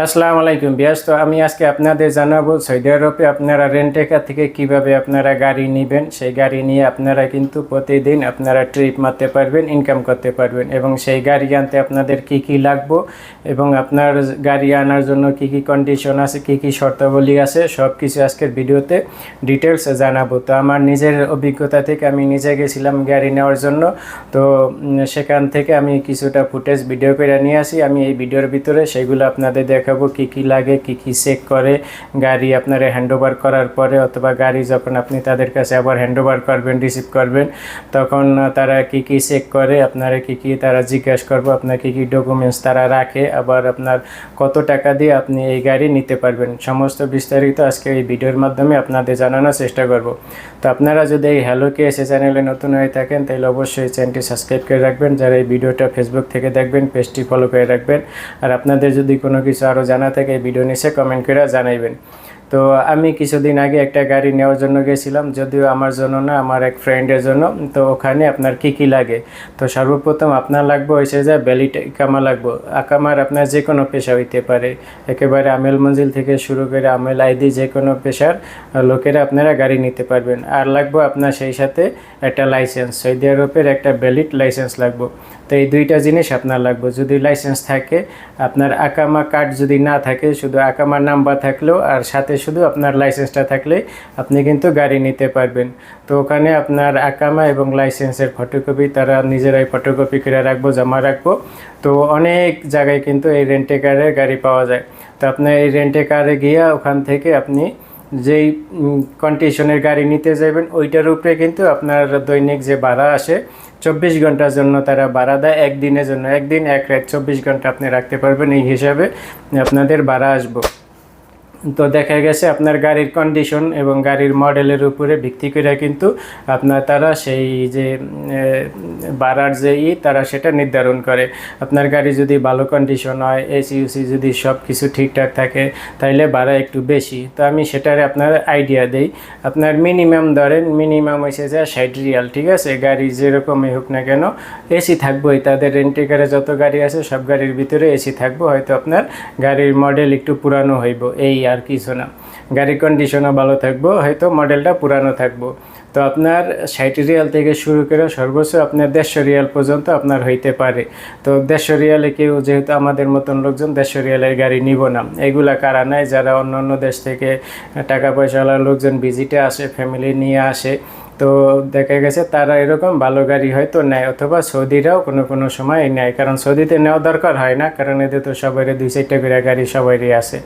আসসালামু আলাইকুম বিয়াস, তো আমি আজকে আপনাদের জানাব সৌদি আরবে আপনারা রেন্টেকার থেকে কীভাবে আপনারা গাড়ি নেবেন? সেই গাড়ি নিয়ে আপনারা কিন্তু প্রতিদিন আপনারা ট্রিপ মারতে পারবেন ইনকাম করতে পারবেন এবং সেই গাড়ি আনতে আপনাদের কি কি লাগবে এবং আপনার গাড়ি আনার জন্য কি কি কন্ডিশন আছে, কি কি শর্তাবলী আছে সব কিছু আজকের ভিডিওতে ডিটেলস জানাব। তো আমার নিজের অভিজ্ঞতা থেকে আমি নিজে গেছিলাম গাড়ি নেওয়ার জন্য, তো সেখান থেকে আমি কিছুটা ফুটেজ ভিডিও করে নিয়ে আসি। আমি এই ভিডিওর ভিতরে সেগুলো আপনাদের দেখাবো কি কি লাগে, কি কি চেক করে। গাড়ি আপনারা হ্যান্ডওভার করার পরে অথবা গাড়ি যখন আপনি তাদের কাছে আবার হ্যান্ডওভার করবেন রিসিভ করবেন, তখন তারা কি কি চেক করে, আপনারা কি কি তারা জিজ্ঞাসা করব, আপনার কি কি ডকুমেন্টস তারা রাখে, আবার আপনার কত টাকা দিয়ে আপনি এই গাড়ি নিতে পারবেন। সমস্ত বিস্তারিত আজকে এই ভিডিওর মাধ্যমে আপনাদের জানানোর চেষ্টা করব। তো আপনারা যদি এই হ্যালো কে এসে চ্যানেলে নতুন হয়ে থাকেন, তাহলে অবশ্যই চ্যানেলটি সাবস্ক্রাইব করে রাখবেন। যারা এই ভিডিওটা ফেসবুক থেকে দেখবেন, পেজটি ফলো করে রাখবেন। আর আপনাদের যদি কোনো কিছু আরও জানা থাকে ভিডিও নিচে কমেন্ট করে জানাইবেন। তো আমি কিছুদিন আগে একটা গাড়ি নেওয়ার জন্য গেছিলাম, যদিও আমার জন্য না, আমার এক ফ্রেন্ডের জন্য। তো ওখানে আপনার কি কি লাগে? তো সর্বপ্রথম আপনার লাগবে হয়েছে যে বেলিট কামা লাগবো। আকামার আপনার যে কোনো পেশা হইতে পারে। একেবারে আমেল মঞ্জিল থেকে শুরু করে আমেল আইদি যে কোনো পেশার লোকেরা আপনারা গাড়ি নিতে পারবেন। আর লাগবে আপনার সেই সাথে একটা লাইসেন্স সৌদি আরবের একটা ভ্যালিড লাইসেন্স লাগবে। তো এই দুইটা জিনিস আপনার লাগবে। যদি লাইসেন্স থাকে, আপনার আকামা কার্ড যদি না থাকে, শুধু আকামার নাম্বার থাকলেও, আর সাথে শুধু আপনার লাইসেন্সটা থাকলে আপনি কিন্তু গাড়ি নিতে পারবেন। তো ওখানে আপনার আকামা এবং লাইসেন্সের ফটোকপি তারা নিজেরাই ফটোকপি করে রাখব, জমা রাখব। তো অনেক জায়গায় কিন্তু এই রেন্টে কারে গাড়ি পাওয়া যায়। তো আপনার এই রেন্টে কারে গিয়ে ওখান থেকে আপনি যেই কন্ডিশনের গাড়ি নিতে যাবেন ওইটার উপরে কিন্তু আপনার দৈনিক যে ভাড়া আসে, চব্বিশ ঘণ্টার জন্য তারা ভাড়া দেয়, একদিনের জন্য। একদিন এক রাত চব্বিশ ঘণ্টা আপনি রাখতে পারবেন, এই হিসাবে আপনাদের ভাড়া আসব। তো দেখা গেছে আপনার গাড়ির কন্ডিশন এবং গাড়ির মডেলের উপরে ভিত্তি করে কিন্তু আপনার তারা সেই যে ভাড়ার যে ই, তারা সেটা নির্ধারণ করে। আপনার গাড়ি যদি ভালো কন্ডিশন হয় এসি ইউসি যদি সব কিছু ঠিকঠাক থাকে, তাইলে ভাড়া একটু বেশি। তো আমি সেটার আপনার আইডিয়া দেই। আপনার মিনিমাম ধরেন মিনিমাম হয়েছে যে ষাট রিয়াল, ঠিক আছে? গাড়ি যেরকমই হোক না কেন এসি থাকবোই। তাদের রেন্টিকারে যত গাড়ি আছে, সব গাড়ির ভিতরে এসি থাকব। হয়তো আপনার গাড়ির মডেল একটু পুরানো হইব, এই আর কিছু না। গাড়ির কন্ডিশনও ভালো থাকব, হয়তো মডেলটা পুরানো থাকব। তো আপনার ষাট রিয়াল থেকে শুরু করে সর্বোচ্চ আপনার দেড়শো রিয়াল পর্যন্ত আপনার হইতে পারে। তো দেড়শো রিয়ালে কেউ যেহেতু আমাদের মতন লোকজন, দেড়শো রিয়ালের গাড়ি নিব না। এগুলা কারা নাই যারা অন্য অন্য দেশ থেকে টাকা পয়সাওয়ালা লোকজন ভিজিটে আসে ফ্যামিলি নিয়ে আসে তো দেখা গেছে তারা এরকম ভালো গাড়ি হয়তো নেয়, অথবা সৌদিরাও কোনো কোনো সময় নেয়, কারণ সৌদিতে নেওয়া দরকার হয় না, কারণ এদের তো সবাই দুই চারটা করে গাড়ি সবারই আছে।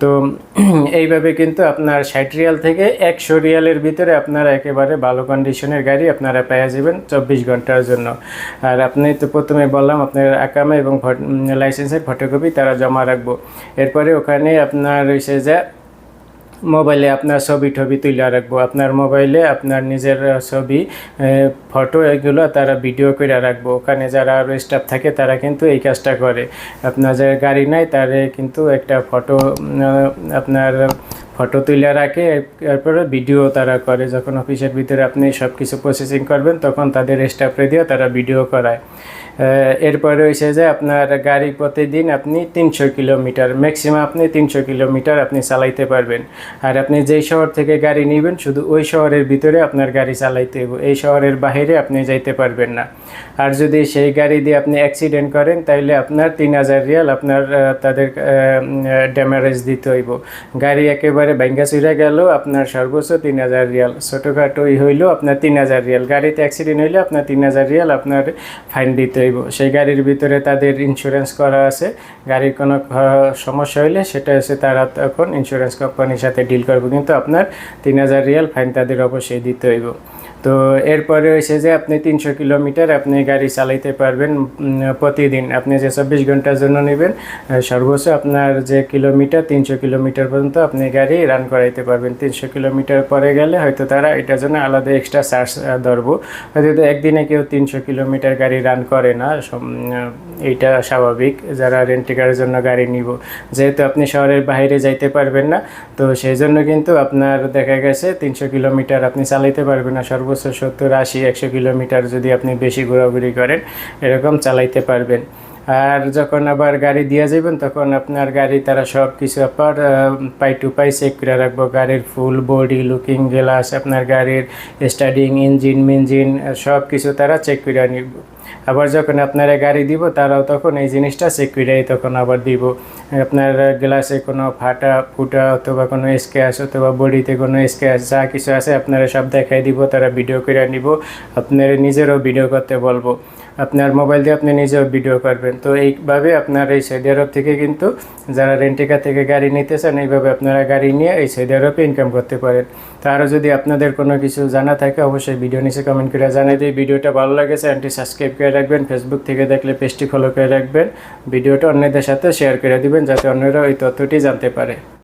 তো এইভাবে কিন্তু আপনার ষাট রিয়াল থেকে একশো রিয়ালের ভিতরে আপনারা একেবারে ভালো কন্ডিশনের গাড়ি আপনারা পেয়ে যাবেন চব্বিশ ঘণ্টার জন্য। আর আপনি তো প্রথমে বললাম, আপনার আকামা এবং লাইসেন্সের ফটোকপি তারা জমা রাখব। এরপরে ওখানে আপনার হয়েছে যে মোবাইলে আপনার ছবি টবি তুলে রাখব। আপনার মোবাইলে আপনার নিজের ছবি ফটো এগুলো তারা ভিডিও করে রাখব। ওখানে যারা আরও স্টাফ থাকে তারা কিন্তু এই কাজটা করে। আপনার যে গাড়ি নাই তারে কিন্তু একটা ফটো আপনার ফটো তুলে রাখে এরপরে ভিডিও তারা করে। যখন অফিসের ভিতরে আপনি সব কিছু প্রসেসিং করবেন, তখন তাদের স্টাফরে দিয়ে তারা ভিডিও করায়। এরপরে হয়েছে যে আপনার গাড়ি প্রতিদিন আপনি তিনশো কিলোমিটার ম্যাক্সিমাম আপনি তিনশো কিলোমিটার আপনি চালাইতে পারবেন। আর আপনি যেই শহর থেকে গাড়ি নেবেন, শুধু ওই শহরের ভিতরে আপনার গাড়ি চালাইতে হবে এই শহরের বাইরে আপনি যাইতে পারবেন না। আর যদি সেই গাড়ি দিয়ে আপনি অ্যাক্সিডেন্ট করেন তাহলে আপনার তিন হাজার রিয়াল আপনার তাদের ড্যামারেজ দিতে হইব। গাড়ি একেবারে ব্যাঙ্গা চুরা গেল, আপনার সর্বোচ্চ তিন হাজার রিয়াল। ছোটোখাটোই হইলেও আপনার তিন হাজার রিয়াল। গাড়িতে অ্যাক্সিডেন্ট হইলে আপনার তিন হাজার রিয়াল আপনার ফাইন দিতে হইব। সেই গাড়ির ভিতরে তাদের ইন্স্যুরেন্স করা আছে। গাড়ির কোনো সমস্যা হইলে সেটা হচ্ছে তারা তখন ইন্স্যুরেন্স কোম্পানির সাথে ডিল করবে। কিন্তু আপনার তিন হাজার রিয়াল ফাইন তাদের অবশ্যই দিতে হইব। তো এরপরে হয়েছে যে আপনি তিনশো কিলোমিটার আপনি গাড়ি চালাইতে পারবেন প্রতিদিন। আপনি যে চব্বিশ ঘণ্টার জন্য নেবেন সর্বোচ্চ আপনার যে কিলোমিটার, তিনশো কিলোমিটার পর্যন্ত আপনি গাড়ি রান করাইতে পারবেন। তিনশো কিলোমিটার পরে গেলে হয়তো তারা এটার জন্য আলাদা এক্সট্রা চার্জ ধরবো। হয়তো একদিনে কেউ তিনশো কিলোমিটার গাড়ি রান করে না এইটা স্বাভাবিক, যারা রেন্টিকারের জন্য গাড়ি নিব। যেহেতু আপনি শহরের বাইরে যাইতে পারবেন না, তো সেই জন্য কিন্তু আপনার দেখা গেছে তিনশো কিলোমিটার আপনি চালাইতে পারবেন না। সর্বোচ্চ সত্তর আশি, একশো কিলোমিটার যদি আপনি বেশি ঘোরাঘুরি করেন, এরকম চালাইতে পারবেন। আর যখন আবার গাড়ি দিয়ে যাবেন তখন আপনার গাড়ি তারা সব কিছু আবার পাই টু পাই চেক করে রাখব। গাড়ির ফুল বডি লুকিং গ্লাস আপনার গাড়ির স্টার্টিং ইঞ্জিন মিঞ্জিন সব কিছু তারা চেক করে নিব। আবার যখন আপনারা গাড়ি দিব, তারাও তখন এই জিনিসটা চেক করে তখন আবার দিব। আপনার গ্লাসে কোনো ফাটা, ফুটা অথবা কোনো স্ক্র্যাচ অথবা বডিতে কোনো স্ক্র্যাচ যা কিছু আছে, আপনারা সব দেখাই দিব, তারা ভিডিও করে নিব। আপনারা নিজেরও ভিডিও করতে বলব। আপনার মোবাইল দিয়ে আপনি নিজেও ভিডিও করবেন। তো এইভাবে আপনার এই সৌদি আরব থেকে কিন্তু যারা রেন্টিকা থেকে গাড়ি নিতে চান এইভাবে আপনারা গাড়ি নিয়ে এই সৌদি আরবে ইনকাম করতে পারেন। তো আরও যদি আপনাদের কোনো কিছু জানা থাকে, অবশ্যই ভিডিও নিচে কমেন্ট করে জানিয়ে দিই। ভিডিওটা ভালো লাগে চ্যানেলটি সাবস্ক্রাইব করে রাখবেন ফেসবুক থেকে দেখলে পেজটি ফলো করে রাখবেন। ভিডিওটা অন্যদের সাথে শেয়ার করে দিবেন, যাতে অন্যরা ওই তথ্যটি জানতে পারে।